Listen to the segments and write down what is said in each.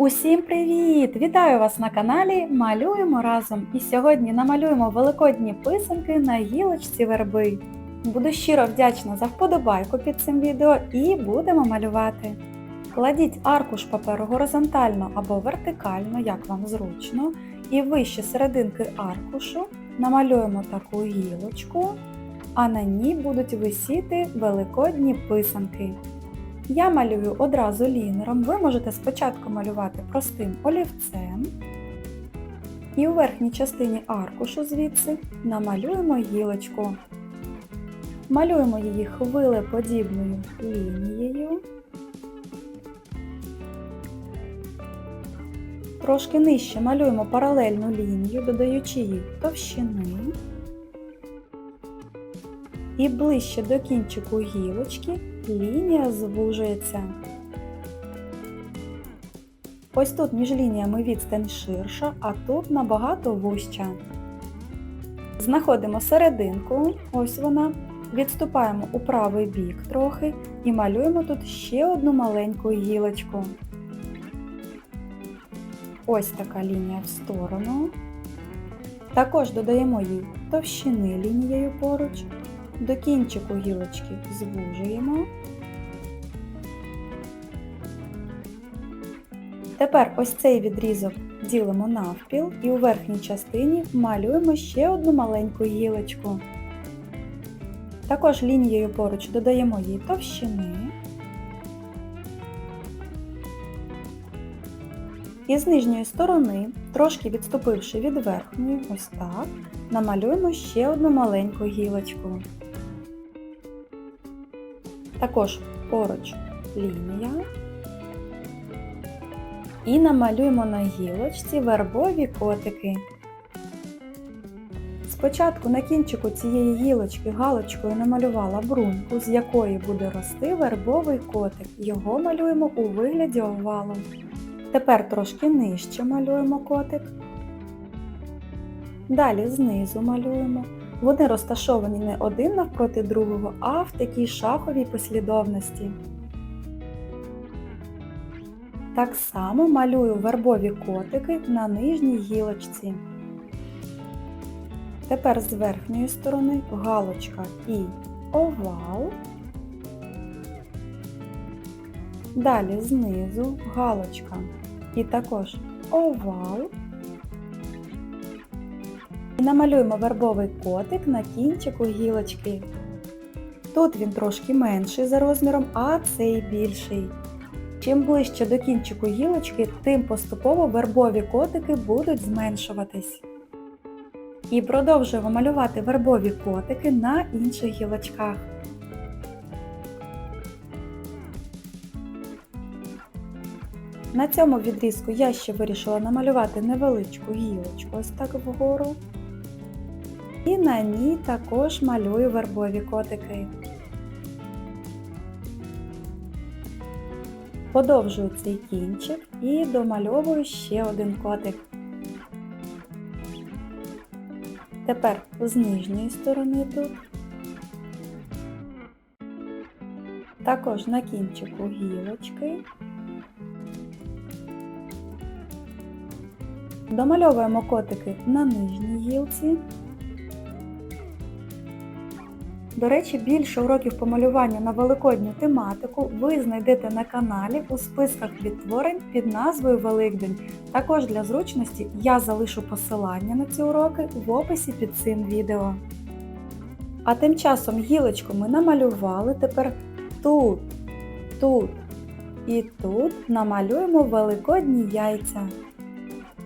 Усім привіт! Вітаю вас на каналі Малюємо разом. І сьогодні намалюємо великодні писанки на гілочці верби. Буду щиро вдячна за вподобайку під цим відео і будемо малювати. Кладіть аркуш паперу горизонтально або вертикально, як вам зручно, і вище серединки аркушу намалюємо таку гілочку, а на ній будуть висіти великодні писанки. Я малюю одразу лінером, ви можете спочатку малювати простим олівцем. І у верхній частині аркушу звідси намалюємо гілочку. Малюємо її хвилеподібною лінією. Трошки нижче малюємо паралельну лінію, додаючи їй товщини. І ближче до кінчику гілочки лінія звужується. Ось тут між лініями відстань ширша, а тут набагато вужча. Знаходимо серединку, ось вона, відступаємо у правий бік трохи і малюємо тут ще одну маленьку гілочку. Ось така лінія в сторону. Також додаємо їй товщини лінією поруч. До кінчику гілочки звужуємо. Тепер ось цей відрізок ділимо навпіл і у верхній частині малюємо ще одну маленьку гілочку. Також лінією поруч додаємо їй товщини. І з нижньої сторони, трошки відступивши від верхньої, ось так, намалюємо ще одну маленьку гілочку. Також поруч лінія. І намалюємо на гілочці вербові котики. Спочатку на кінчику цієї гілочки галочкою намалювала бруньку, з якої буде рости вербовий котик. Його малюємо у вигляді овалу. Тепер трошки нижче малюємо котик. Далі знизу малюємо. Вони розташовані не один навпроти другого, а в такій шаховій послідовності. Так само малюю вербові котики на нижній гілочці. Тепер з верхньої сторони галочка і овал. Далі знизу галочка і також овал. Намалюємо вербовий котик на кінчику гілочки. Тут він трошки менший за розміром, а цей більший. Чим ближче до кінчику гілочки, тим поступово вербові котики будуть зменшуватись. І продовжуємо малювати вербові котики на інших гілочках. На цьому відрізку я ще вирішила намалювати невеличку гілочку ось так вгору. І на ній також малюю вербові котики. Подовжую цей кінчик і домальовую ще один котик. Тепер з нижньої сторони тут. Також на кінчику гілочки. Домальовуємо котики на нижній гілці. До речі, більше уроків по малюванню на великодню тематику ви знайдете на каналі у списках відтворень під назвою Великдень. Також для зручності я залишу посилання на ці уроки в описі під цим відео. А тим часом гілочку ми намалювали, тепер тут, тут і тут намалюємо великодні яйця.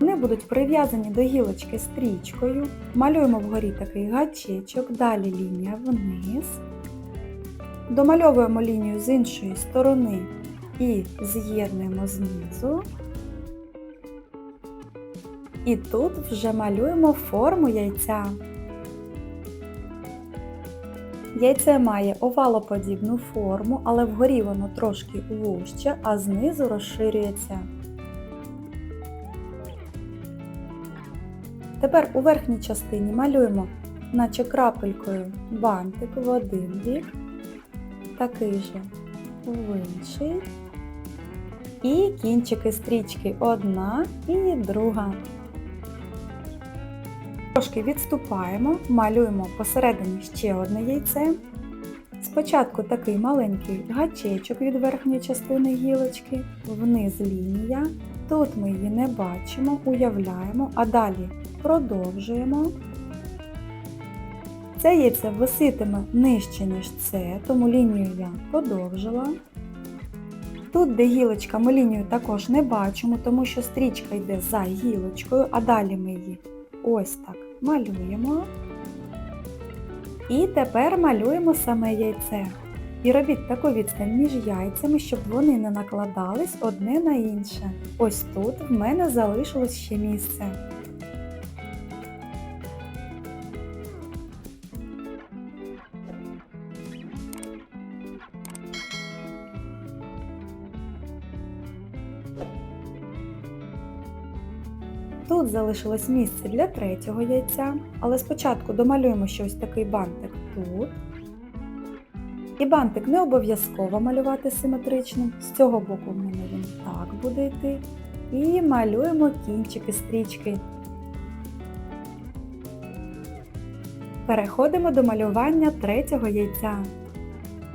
Вони будуть прив'язані до гілочки стрічкою. Малюємо вгорі такий гачечок, далі лінія вниз. Домальовуємо лінію з іншої сторони і з'єднуємо знизу. І тут вже малюємо форму яйця. Яйце має овалоподібну форму, але вгорі воно трошки вужче, а знизу розширюється. Тепер у верхній частині малюємо, наче крапелькою, бантик в один бік, такий же в інший. І кінчики стрічки одна і друга. Трошки відступаємо, малюємо посередині ще одне яйце. Спочатку такий маленький гачечок від верхньої частини гілочки, вниз лінія. Тут ми її не бачимо, уявляємо, а далі продовжуємо. Це яйце виситиме нижче, ніж це, тому лінію я подовжила. Тут, де гілочка, ми лінію також не бачимо, тому що стрічка йде за гілочкою, а далі ми її ось так малюємо. І тепер малюємо саме яйце. І робіть таку відстань між яйцями, щоб вони не накладались одне на інше. Ось тут в мене залишилось ще місце. Тут залишилось місце для третього яйця, але спочатку домалюємо щось такий бантик тут. І бантик не обов'язково малювати симетричним. З цього боку в мене він так буде йти. І малюємо кінчики стрічки. Переходимо до малювання третього яйця.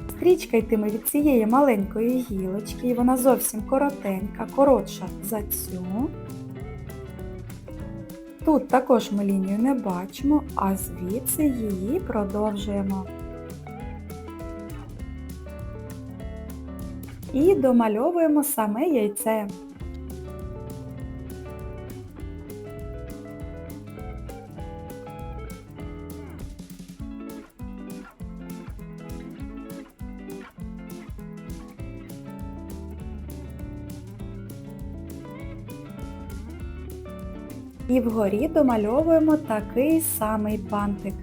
Стрічка йтиме від цієї маленької гілочки, і вона зовсім коротенька, коротша за цю. Тут також ми лінію не бачимо, а звідси її продовжуємо. І домальовуємо саме яйце. І вгорі домальовуємо такий самий бантик.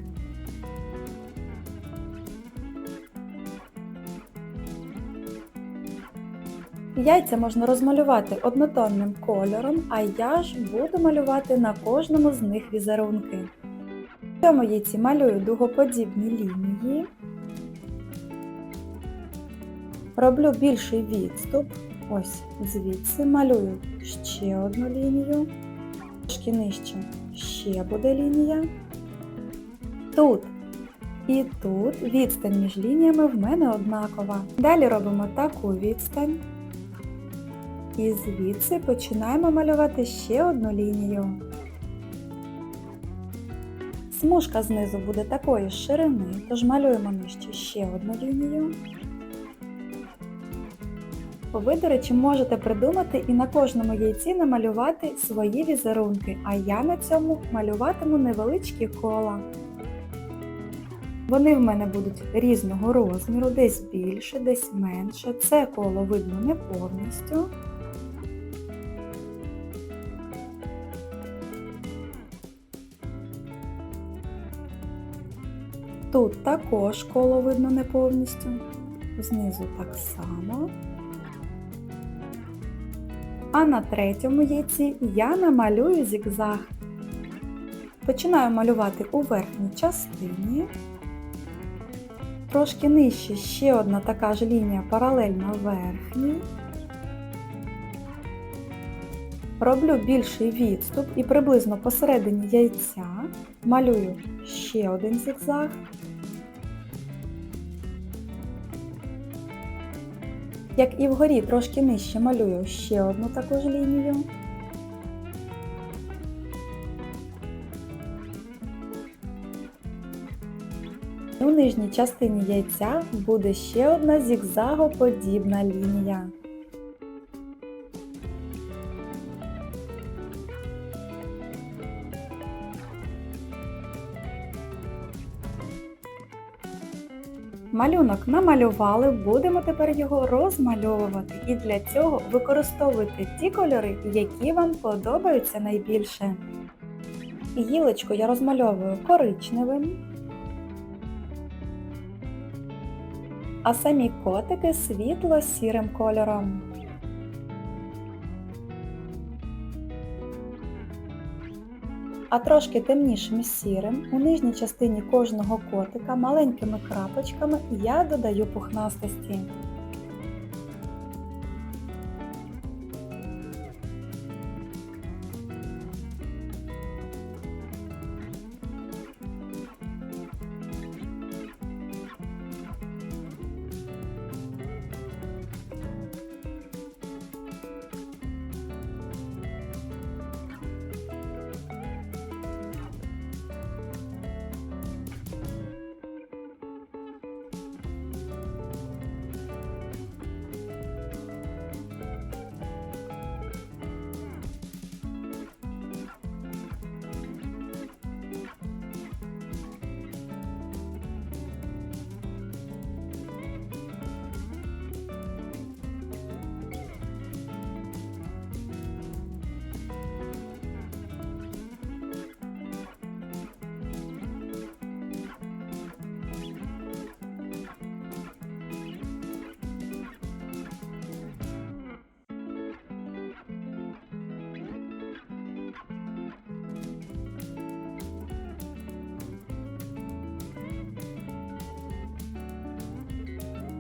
Яйця можна розмалювати однотонним кольором, а я ж буду малювати на кожному з них візерунки. В цьому яйці малюю дугоподібні лінії. Роблю більший відступ. Ось звідси малюю ще одну лінію. Трошки нижче ще буде лінія. Тут і тут відстань між лініями в мене однакова. Далі робимо таку відстань. І звідси починаємо малювати ще одну лінію. Смужка знизу буде такої ширини, тож малюємо нижче ще одну лінію. Ви, до речі, можете придумати і на кожному яйці намалювати свої візерунки, а я на цьому малюватиму невеличкі кола. Вони в мене будуть різного розміру, десь більше, десь менше. Це коло видно не повністю. Тут також коло видно не повністю, знизу так само. А на третьому яйці я намалюю зігзаг. Починаю малювати у верхній частині. Трошки нижче ще одна така ж лінія паралельно верхній. Роблю більший відступ і приблизно посередині яйця малюю ще один зігзаг. Як і вгорі трошки нижче малюю ще одну таку ж лінію. У нижній частині яйця буде ще одна зігзагоподібна лінія. Малюнок намалювали, будемо тепер його розмальовувати. І для цього використовуйте ті кольори, які вам подобаються найбільше. Гілочку я розмальовую коричневим, а самі котики світло-сірим кольором. А трошки темнішим сірим у нижній частині кожного котика маленькими крапочками я додаю пухнастості.